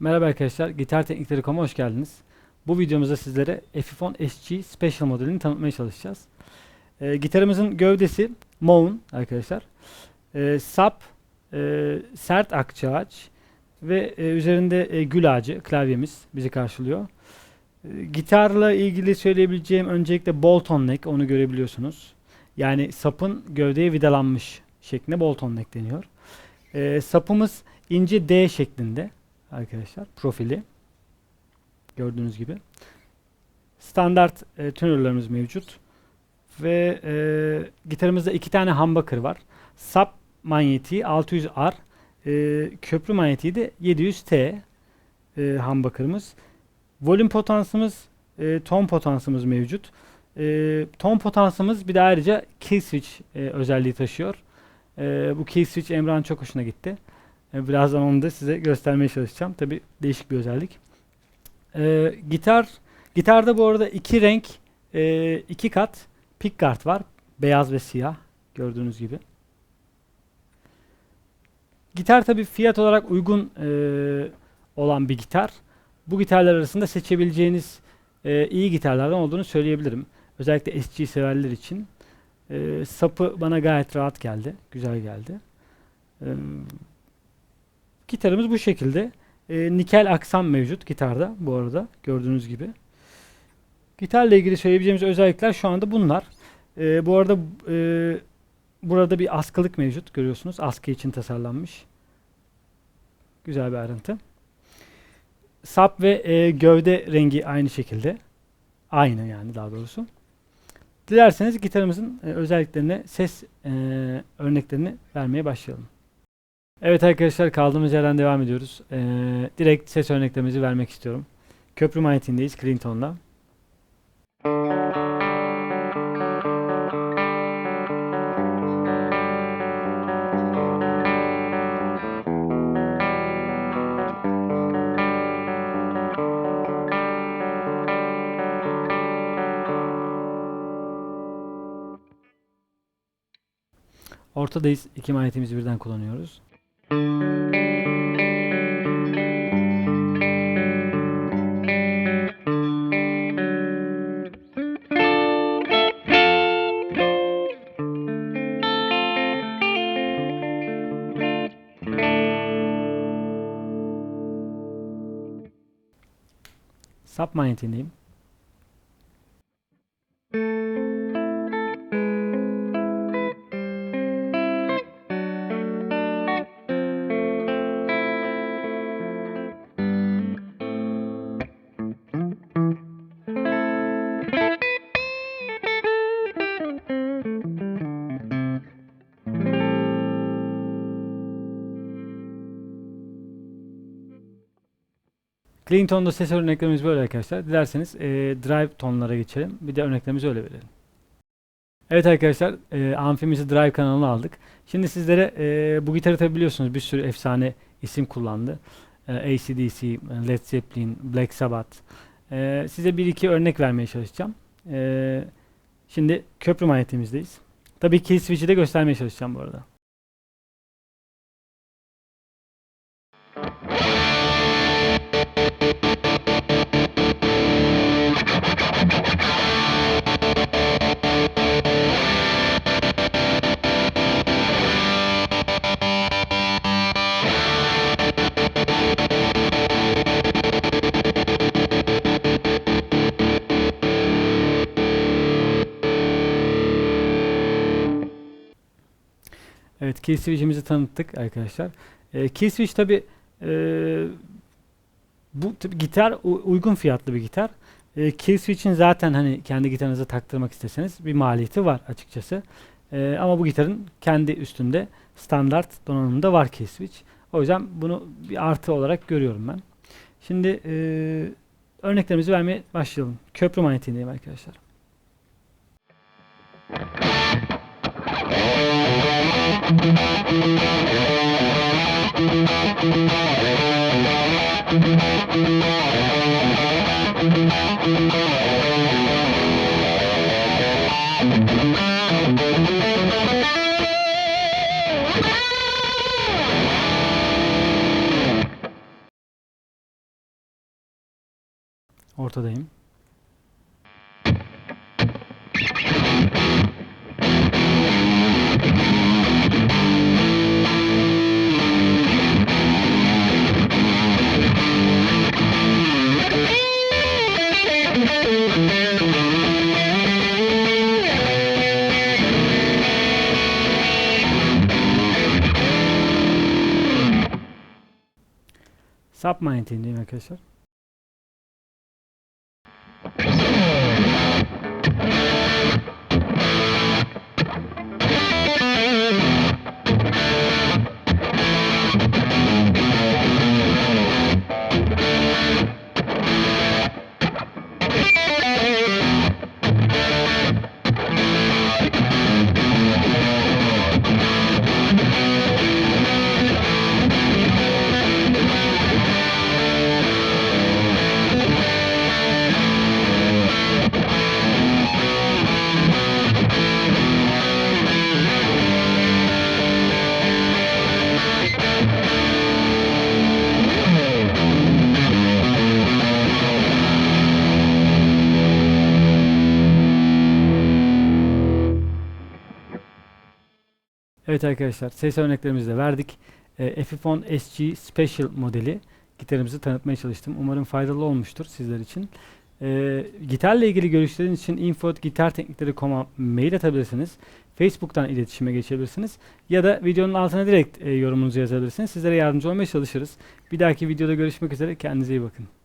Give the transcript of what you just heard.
Merhaba arkadaşlar, Gitar Teknikleri.com'a hoş geldiniz. Bu videomuzda sizlere Epiphone SG Special modelini tanıtmaya çalışacağız. Ee, gitarımızın gövdesi Moon arkadaşlar. Ee, sap, e, sert akça ağaç ve e, üzerinde e, gül ağacı klavyemiz bizi karşılıyor. Ee, gitarla ilgili söyleyebileceğim öncelikle Bolton neck onu görebiliyorsunuz. Yani sapın gövdeye vidalanmış şeklinde Bolton neck deniyor. Ee, sapımız ince D şeklinde arkadaşlar profili. Gördüğünüz gibi. Standart e, tunerlarımız mevcut. Ve e, gitarımızda iki tane humbucker var. Sap manyetiği 600R e, köprü manyetiği de 700T e, humbucker'ımız volüm potansımız e, ton potansımız mevcut. E, ton potansımız bir de ayrıca kill switch e, özelliği taşıyor. E, bu kill switch Emrah'ın çok hoşuna gitti e, Birazdan onu da size göstermeye çalışacağım. Tabi değişik bir özellik. Ee, gitar gitarda bu arada iki renk, e, iki kat pickguard var. Beyaz ve siyah gördüğünüz gibi. Gitar tabi fiyat olarak uygun e, olan bir gitar. Bu gitarlar arasında seçebileceğiniz e, iyi gitarlardan olduğunu söyleyebilirim. Özellikle SG severler için. E, sapı bana gayet rahat geldi. Güzel geldi. E, Gitarımız bu şekilde. E, nikel aksam mevcut gitarda bu arada gördüğünüz gibi. Gitarla ilgili söyleyebileceğimiz özellikler şu anda bunlar. E, bu arada e, burada bir askılık mevcut görüyorsunuz. Askı için tasarlanmış. Güzel bir ayrıntı. Sap ve e, gövde rengi aynı şekilde. Aynı yani daha doğrusu. Dilerseniz gitarımızın e, özelliklerine, ses e, örneklerini vermeye başlayalım. Evet arkadaşlar kaldığımız yerden devam ediyoruz. Ee, direkt ses örneklerimizi vermek istiyorum. Köprü manyetindeyiz Clinton'la. Ortadayız. İki manyetimizi birden kullanıyoruz. Sap manyetindeyim. Clinton'da ses örneklerimiz böyle arkadaşlar. Dilerseniz e, drive tonlara geçelim. Bir de örneklerimizi öyle verelim. Evet arkadaşlar e, amfimizi drive kanalına aldık. Şimdi sizlere e, bu gitarı tabi biliyorsunuz bir sürü efsane isim kullandı. E, ACDC, Led Zeppelin, Black Sabbath. E, size bir iki örnek vermeye çalışacağım. E, şimdi köprü manyetimizdeyiz. Tabii kill switch'i de göstermeye çalışacağım bu arada. Evet, kill switch'imizi tanıttık arkadaşlar. E, kill switch tabi e, bu tabi gitar uygun fiyatlı bir gitar. E, kill switch'in zaten hani kendi gitarınıza taktırmak isteseniz bir maliyeti var açıkçası. E, ama bu gitarın kendi üstünde standart donanımda var kill switch. O yüzden bunu bir artı olarak görüyorum ben. Şimdi e, örneklerimizi vermeye başlayalım. Köprü manyetiğindeyim arkadaşlar. Ortadayım. Submarine'deyim arkadaşlar. Evet arkadaşlar ses örneklerimizi de verdik. E, Epiphone SG Special modeli gitarımızı tanıtmaya çalıştım. Umarım faydalı olmuştur sizler için. E, gitarla ilgili görüşleriniz için info.gitarteknikleri.com'a mail atabilirsiniz. Facebook'tan iletişime geçebilirsiniz. Ya da videonun altına direkt e, yorumunuzu yazabilirsiniz. Sizlere yardımcı olmaya çalışırız. Bir dahaki videoda görüşmek üzere. Kendinize iyi bakın.